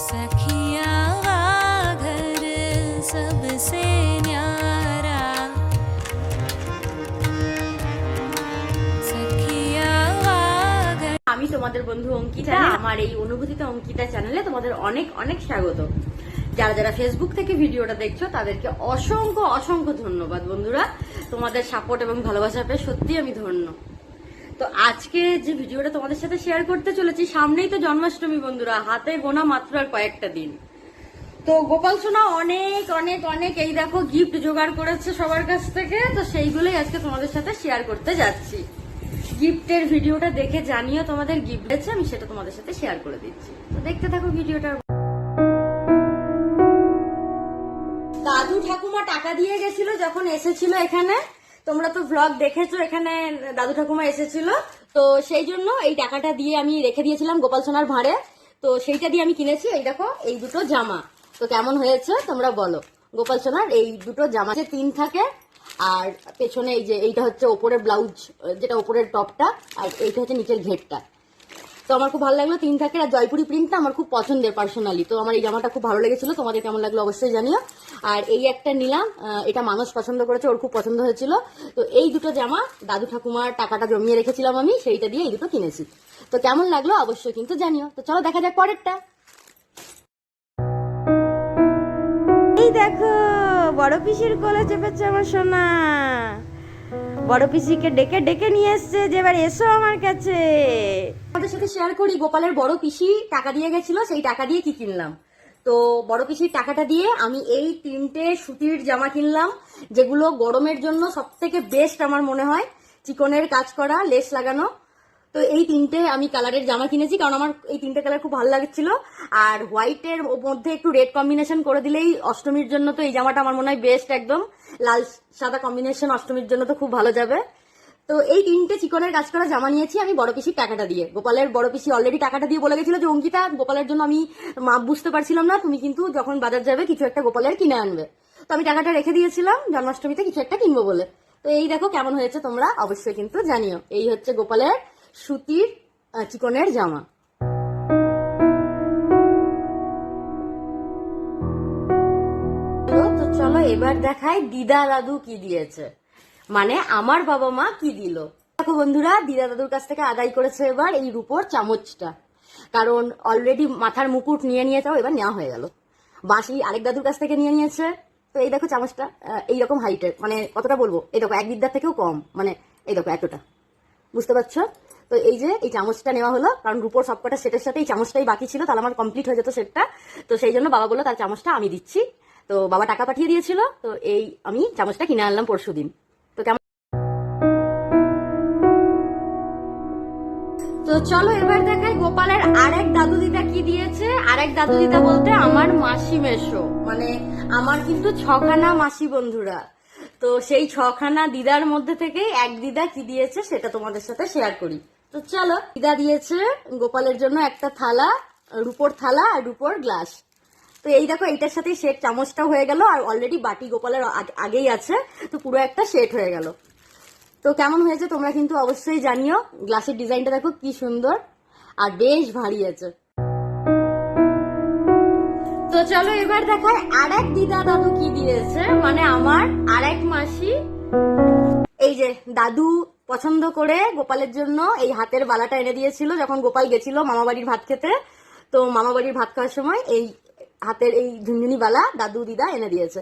सखिया घर सबसे न्यारा सखिया घर আমি তোমাদের বন্ধু অঙ্কিতা আমার এই অনুভূতিতে অঙ্কিতা চ্যানেলে তোমাদের অনেক অনেক স্বাগত যারা যারা ফেসবুক থেকে ভিডিওটা দেখছো তাদেরকে অসংখ্য অসংখ্য ধন্যবাদ বন্ধুরা তোমাদের সাপোর্ট এবং ভালোবাসা পেয়ে সত্যি আমি ধন্য তো আজকে যে ভিডিওটা তোমাদের সাথে শেয়ার করতে চলেছি, সামনেই তো জন্মাষ্টমী বন্ধুরা। হাতে গোনা মাত্র আর কয়েকটা দিন। তো গোপাল সোনা অনেক অনেক অনেক এই দেখো গিফট জোগাড় করেছে সবার কাছ থেকে। তো সেইগুলোই আজকে তোমাদের সাথে শেয়ার করতে যাচ্ছি। গিফটের ভিডিওটা দেখে জানিও তোমাদের গিফট আছে, আমি সেটা তোমাদের সাথে শেয়ার করে দিচ্ছি। তো দেখতে থাকো ভিডিওটা। দাদু ঠাকুমা টাকা দিয়ে গেছিল যখন এসেছিল এখানে। তোমরা তো ভ্লগ দেখেছ, এখানে দাদু ঠাকুমা এসেছিল। তো সেই জন্য এই টাকাটা দিয়ে আমি রেখে দিয়েছিলাম গোপাল সোনার ভাঁড়ে। তো সেইটা দিয়ে আমি কিনেছি এই দেখো, এই দুটো জামা। তো কেমন হয়েছে তোমরা বলো। গোপাল সোনার এই দুটো জামা, যে তিন থাকে, আর পেছনে এই যে এইটা হচ্ছে ওপরের ব্লাউজ যেটা ওপরের টপটা, আর এইটা হচ্ছে নিচের ঘেরটা। তো আমার খুব ভালো লাগল। তিন থাকের আর জয়পুরি প্রিন্টটা আমার খুব পছন্দের পার্সোনালি তো আমার এই জামাটা খুব ভালো লেগেছিল, তোমাদের কেমন লাগল অবশ্যই জানিও। আর এই একটা নিলাম এটা মানুষ পছন্দ করেছে, ওর খুব পছন্দ হয়েছিল। তো এই দুটো জামা দাদু ঠাকুমার টাকাটা জমিয়ে রেখেছিলাম আমি, সেইটা দিয়ে এই দুটো কিনেছি। তো কেমন লাগল অবশ্যই কিন্তু জানিও। তো চলো দেখা যাক পরেরটা। এই দেখো, বড় পিসির কোলে চেপেছে আমার সোনা। বড় পিসিকে ডেকে ডেকে নিয়ে এসছে যে, এবার এসো আমার কাছে। আমাদের সাথে শেয়ার করি, গোপালের বড় পিসি টাকা দিয়ে গেছিল, সেই টাকা দিয়ে কি কিনলাম? তো বড় পিসির টাকাটা দিয়ে আমি এই তিনটে সুতির জামা কিনলাম, যেগুলো গরমের জন্য সব থেকে বেস্ট আমার মনে হয়। চিকনের কাজ করা, লেস লাগানো তো এই তিনটে আমি কালারের জামা কিনেছি, কারণ আমার এই তিনটে কালার খুব ভালো লাগছিল। আর হোয়াইটের মধ্যে একটু রেড কম্বিনেশন করে দিলেই অষ্টমীর জন্য তো এই জামাটা আমার মনে হয় বেস্ট একদম। লাল, সাদা কম্বিনেশন অষ্টমীর জন্য তো খুব ভালো যাবে। তো এই তিনটে চিকনের কাজ করা জামা নিয়েছি আমি বড় পিসির টাকাটা দিয়ে। গোপালের বড় পিসি অলরেডি টাকাটা দিয়ে বলে গেছিল যে, অঙ্কিতা, গোপালের জন্য আমি মাপ বুঝতে পারছিলাম না, তুমি কিন্তু যখন বাজার যাবে কিছু একটা গোপালের কিনে আনবে। তো আমি টাকাটা রেখে দিয়েছিলাম, জন্মাষ্টমীতে কিছু একটা কিনবো বলে। তো এই দেখো কেমন হয়েছে তোমরা অবশ্যই কিন্তু জানিও। এই হচ্ছে গোপালের সুতির চিকনের জামা। তো চলো এবার দেখাই দিদা দাদু কি দিয়েছে। মানে আমার বাবা মা কি দিল। দেখো বন্ধুরা, দিদা দাদুর কাছ থেকে আদায় করেছে এবার এই রূপোর চামচটা। কারণ অলরেডি মাথার মুকুট নিয়ে নিয়েছেও এবার নেওয়া হয়ে গেল। বাঁশি আরেক দাদুর কাছ থেকে নিয়ে নিয়েছে। তো এই দেখো চামচটা এইরকম হাইটের মানে কতটা বলব? এই দেখো, এক বিদ্যার থেকেও কম। মানে এই দেখো, এতটা। বুঝতে পারছ? তো এই যে এই চামচটা নেওয়া হলো, কারণ রূপোর সবকটা সেটের সাথে এই চামচটাই বাকি ছিল, তাহলে আমার কমপ্লিট হয়ে যেত সেটটা। তো সেই জন্য বাবা বলল, তার চামচটা আমি দিচ্ছি। তো বাবা টাকা পাঠিয়ে দিয়েছিল, তো এই আমি চামচটা কিনে আনলাম পরশু দিন। তো কেমন তো চলো এবার দেখাই গোপালের আরেক দাদু দিদা কি দিয়েছে। আরেক দাদু দিদা বলতে আমার মাসি মেশো মানে আমার কিন্তু ছখানা মাসি বন্ধুরা। তো সেই ছখানা দিদার মধ্যে থেকে এক দিদা কি দিয়েছে সেটা তোমাদের সাথে শেয়ার করি। তো চলো দিদা দিয়েছে গোপালের জন্য একটা থালা রুপোর থালা আর রুপোর গ্লাস। তো এই দেখো, এইটার সাথে সেট চামচটা হয়ে গেল, আর অলরেডি বাটি গোপালের আগ- আগেই আছে, তো পুরো একটা সেট হয়ে গেল। তো কেমন হয়েছে তোমরা কিন্তু অবশ্যই জানিও, গ্লাসের ডিজাইনটা দেখো কি সুন্দর, আর বেশ ভারী আছে। তো চলো এবার দেখায় এক দিদা দাদু কি দিয়েছে মানে আমার আর এক মাসি। এই যে দাদু পছন্দ করে গোপালের জন্য এই হাতের বালাটা এনে দিয়েছিল যখন গোপাল গেছিল মামা বাড়ির ভাত খেতে। তো মামা বাড়ির ভাত খাওয়ার সময় এই হাতের এই ঝুনঝুনি বালা দাদু দিদা এনে দিয়েছে।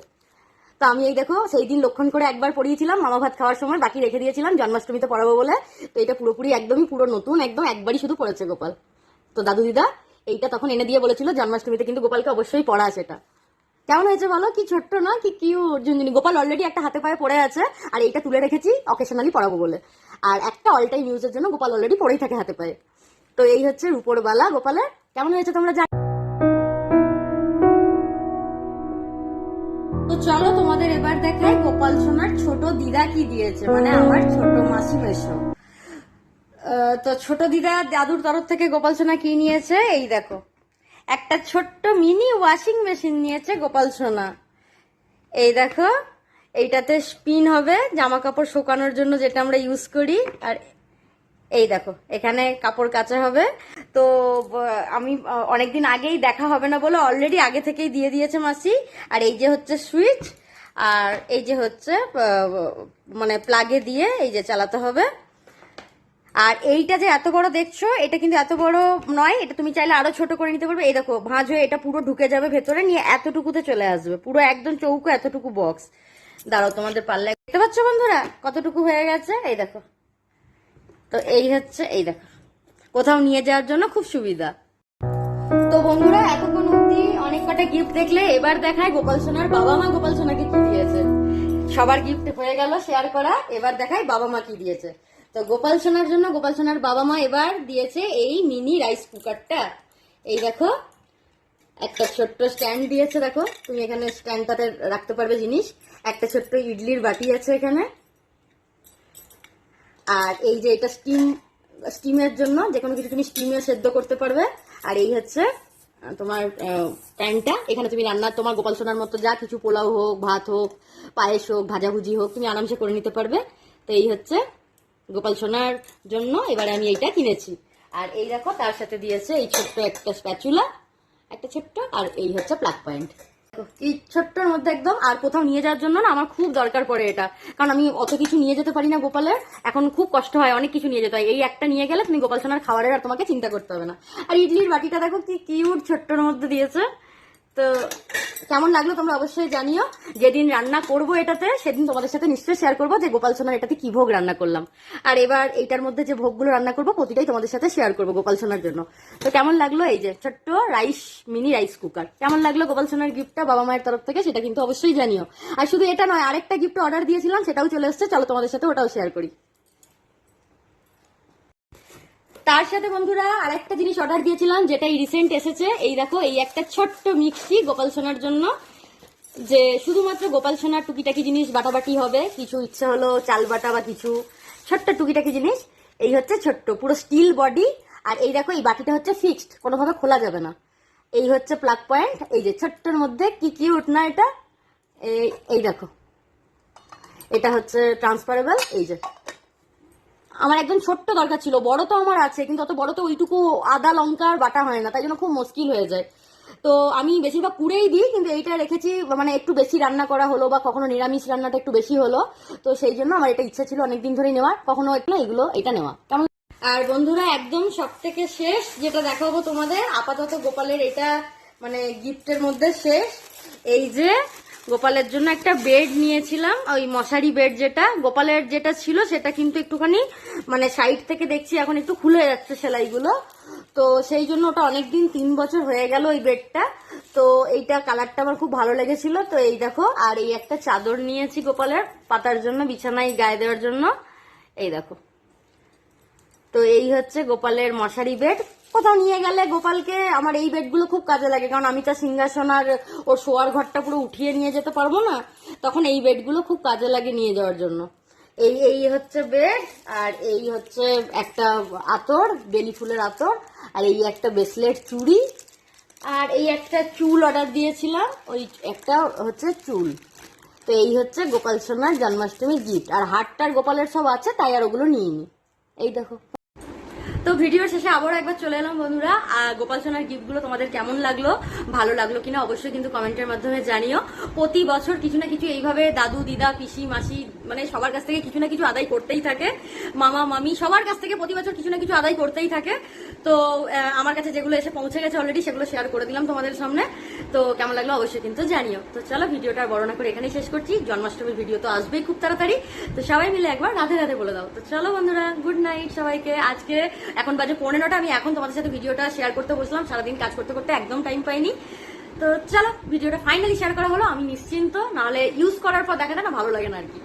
তো আমি এই দেখো, সেই দিন লক্ষণ করে একবার পড়িয়েছিলাম, মামা ভাত খাওয়ার সময় বাকি রেখে দিয়েছিলাম, জন্মাষ্টমীতে পড়াবো বলে। তো এটা পুরোপুরি একদমই পুরো নতুন, একদম একবারই শুধু পড়েছে গোপাল। তো দাদু দিদা, এইটা তখন এনে দিয়ে বলেছিল জন্মাষ্টমীতে, কিন্তু গোপালকে অবশ্যই পড়া সেটা কেমন হয়েছে বলো? কি ছোট্ট না, কি কিউট ঝুনঝুনি গোপাল অলরেডি একটা হাতে পায়ে পড়ে আছে, আর এইটা তুলে রেখেছি অকেশনালি পড়াবো বলে। আর একটা অল টাইম ইউজের জন্য গোপাল অলরেডি পড়েই থাকে হাতে পায়ে। তো এই হচ্ছে রূপোর বালা, গোপালের। কেমন হয়েছে তোমরা জানো তো চলো তোমাদের এবার দেখাই গোপাল সোনার ছোট দিদা কি দিয়েছে মানে আমার ছোট মাসি মেশো। তো ছোট দিদা দাদুর তরফ থেকে গোপাল সোনা কি নিয়েছে? এই দেখো। একটা ছোট্ট মিনি ওয়াশিং মেশিন নিয়েছে গোপাল সোনা। এই দেখো, এইটাতে স্পিন হবে জামা কাপড় শুকানোর জন্য যেটা আমরা ইউজ করি। আর এই দেখো, এখানে কাপড় কাচা হবে। তো আমি অনেকদিন আগেই দেখা হবে না বলে অলরেডি আগে থেকেই দিয়ে দিয়েছে মাসি। আর এই যে হচ্ছে সুইচ আর এই যে হচ্ছে মানে প্লাগে দিয়ে এই যে চালাতে হবে। আর এইটা যে এত বড় দেখছ, এটা কিন্তু এত বড় নয়, এটা তুমি চাইলে আরও ছোট করে নিতে পারবে। এই দেখো, ভাঁজ হয়ে এটা পুরো ঢুকে যাবে ভেতরে, নিয়ে এতটুকুতে চলে আসবে। পুরো একদম চৌকো, এতটুকু বক্স দাঁড়াও, তোমাদের পাল্লা দেখতে পাচ্ছ বন্ধুরা? কতটুকু হয়ে গেছে? এই দেখো। তো এই হচ্ছে, এই দেখো। কোথাও নিয়ে যাওয়ার জন্য খুব সুবিধা। তো বন্ধুরা, এতক্ষণ অব্দি অনেক কটা গিফট দেখলে, এবার দেখায় গোপাল সোনার বাবা মা গোপাল সোনাকে কি দিয়েছে। সবার গিফট হয়ে গেল শেয়ার করা, এবার দেখায় বাবা মা কি দিয়েছে। তো গোপাল সোনার জন্য গোপাল সোনার বাবা মা এবার দিয়েছে এই মিনি রাইস কুকারটা। এই দেখো, একটা ছোট্ট স্ট্যান্ড দিয়েছে, দেখো। তুমি এখানে স্ট্যান্ডটাতে রাখতে পারবে জিনিস। একটা ছোট্ট ইডলির বাটি আছে এখানে। আর এই যে এটা স্টিম, স্টিমের জন্য যে কোনো কিছু তুমি স্টিমে সেদ্ধ করতে পারবে। আর এই হচ্ছে তোমার প্যানটা। এখানে তুমি রান্না, তোমার গোপাল সোনার মতো যা কিছু পোলাও হোক, ভাত হোক, পায়েস হোক, ভাজাভুজি হোক, তুমি আরামসে করে নিতে পারবে। তো এই হচ্ছে গোপাল সোনার জন্য এবারে আমি এইটা কিনেছি। আর এই দেখো, তার সাথে দিয়েছে এই ছোট্ট একটা স্প্যাচুলা একটা ছোট্ট, আর এই হচ্ছে প্লাগ পয়েন্ট এই ছোট্টর মধ্যে একদম আর কোথাও নিয়ে যাওয়ার জন্য না আমার খুব দরকার পড়ে এটা। কারণ আমি অত কিছু নিয়ে যেতে পারি না গোপালের, এখন খুব কষ্ট হয় অনেক কিছু নিয়ে যেতে হয়। এই একটা নিয়ে গেলে তুমি গোপাল সোনার খাবারের আর তোমাকে চিন্তা করতে হবে না। আর ইডলির বাটিটা দেখো কি কিউট ছোট্টর মধ্যে দিয়েছে। তো কেমন লাগল তোমরা অবশ্যই জানিও। যেদিন রান্না করব এটাতে, সেদিন তোমাদের সাথে নিশ্চয়ই শেয়ার করব যে গোপাল সোনার এটাতে কি ভোগ রান্না করলাম। আর এবার এইটার মধ্যে যে ভোগগুলো রান্না করব, প্রতিটাই তোমাদের সাথে শেয়ার করব গোপাল সোনার জন্য। তো কেমন লাগল এই যে ছোট্ট রাইস মিনি রাইস কুকার কেমন লাগল গোপাল সোনার গিফটটা বাবা মায়ের তরফ থেকে, সেটা কিন্তু অবশ্যই জানিও। আর শুধু এটা নয়, আরেকটা গিফট অর্ডার দিয়েছিলাম, সেটাও চলে এসেছে। চলো তোমাদের সাথে ওটাও শেয়ার করি। তার সাথে বন্ধুরা আরেকটা জিনিস অর্ডার দিয়েছিলাম, যেটা এই রিসেন্ট এসেছে। এই দেখো, এই একটা ছোট্ট মিক্সি গোপাল সোনার জন্য, যে শুধুমাত্র গোপাল সোনার টুকিটাকি জিনিস বাটাবাটি হবে। কিছু ইচ্ছা হলো চাল বাটা বা কিছু ছোট্ট টুকিটাকি জিনিস। এই হচ্ছে ছোট্ট, পুরো স্টিল বডি আর এই দেখো, এই বাটিটা হচ্ছে ফিক্সড কোনোভাবে খোলা যাবে না। এই হচ্ছে প্লাগ পয়েন্ট এই যে ছোট্টর মধ্যে কি কিউট না এটা? এই দেখো। এটা হচ্ছে ট্রান্সফারেবল এই যে। আমার একদম ছোট্ট দরকার ছিল, বড় তো আমার আছে, কিন্তু অত বড় তো ওইটুকু আদা, লঙ্কার বাটা হয় না, তাই জন্য খুব মুশকিল হয়ে যায়। তো আমি বেশিরভাগ পুড়েই দিই, কিন্তু এইটা রেখেছি মানে একটু বেশি রান্না করা হলো বা কখনো নিরামিষ রান্নাটা একটু বেশি হলো, তো সেই জন্য আমার এটা ইচ্ছা ছিল অনেকদিন ধরেই নেওয়ার, কখনো একটু এগুলো, এটা নেওয়া। কেমন? আর বন্ধুরা, একদম সব থেকে শেষ, যেটা দেখাবো তোমাদের, আপাতত গোপালের এটা মানে গিফটের মধ্যে শেষ, এই যে গোপালের জন্য একটা বেড নিয়েছিলাম, ওই মশারি বেড যেটা। গোপালের যেটা ছিল সেটা কিন্তু একটুখানি মানে সাইড থেকে দেখছি এখন একটু খুলে যাচ্ছে সেলাইগুলো। তো সেই জন্য ওটা অনেকদিন তিন বছর হয়ে গেল ওই বেডটা তো এইটা কালারটা আমার খুব ভালো লেগেছিল। তো এই দেখো, আর এই একটা চাদর নিয়েছি গোপালের পাতার জন্য, বিছানায় গায়ে দেওয়ার জন্য। এই দেখো। তো এই হচ্ছে গোপালের মশারি বেড কোথাও নিয়ে গেলে গোপালকে, আমার এই বেডগুলো খুব কাজে লাগে, কারণ আমি তো সিংহাসন আর ওর শোয়ার ঘরটা পুরো উঠিয়ে নিয়ে যেতে পারব না, তখন এই বেডগুলো খুব কাজে লাগে নিয়ে যাওয়ার জন্য। এই এই হচ্ছে বেড, আর এই হচ্ছে একটা আতর, বেলি ফুলের আতর, আর এই একটা ব্রেসলেট চুড়ি, আর এই একটা চুল অর্ডার দিয়েছিলাম, ওই একটা হচ্ছে চুল। তো এই হচ্ছে গোপাল সোনার জন্মাষ্টমী গিফট, আর হাটটার গোপালের সব আছে, তাই আর ওগুলো নিয়ে নি এই দেখো। তো ভিডিওর শেষে আবারও একবার চলে এলাম বন্ধুরা। আর গোপাল সোনার গিফটগুলো তোমাদের কেমন লাগল? ভালো লাগল কিনা অবশ্যই কিন্তু কমেন্টের মাধ্যমে জানিও। প্রতি বছর কিছু না কিছু এইভাবে দাদু, দিদা, পিসি, মাসি মানে সবার কাছ থেকে কিছু না কিছু আদায় করতেই থাকে। মামা, মামি সবার কাছ থেকে প্রতি বছর কিছু না কিছু আদায় করতেই থাকে। তো আমার কাছে যেগুলো এসে পৌঁছে গেছে অলরেডি সেগুলো শেয়ার করে দিলাম তোমাদের সামনে। তো কেমন লাগল অবশ্যই কিন্তু জানিও। তো চলো ভিডিওটা বড় না করে এখানেই শেষ করছি। জন্মাষ্টমীর ভিডিও তো আসবেই খুব তাড়াতাড়ি। তো সবাই মিলে একবার রাধে রাধে বলে দাও। তো চলো বন্ধুরা গুড নাইট সবাইকে। আজকে এখন বাজে পনেরোটা, আমি এখন তোমাদের সাথে ভিডিওটা শেয়ার করতে বসলাম। সারাদিন কাজ করতে করতে একদম টাইম পাইনি। তো চলো, ভিডিওটা ফাইনালি শেয়ার করা হলো। আমি নিশ্চিন্ত, নাহলে ইউজ করার পর দেখাতে না ভালো লাগে না আর কি।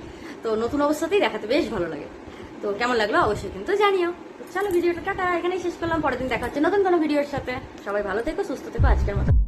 তো নতুন অবস্থাতেই দেখাতে বেশ ভালো লাগে। তো কেমন লাগল অবশ্যই কিন্তু জানিও। চলো ভিডিওটা টাটা, এখানেই শেষ করলাম, পরের দিন দেখা হচ্ছে নতুন কোনো ভিডিওর সাথে। সবাই ভালো থেকো, সুস্থ থেকো, আজকের মতো।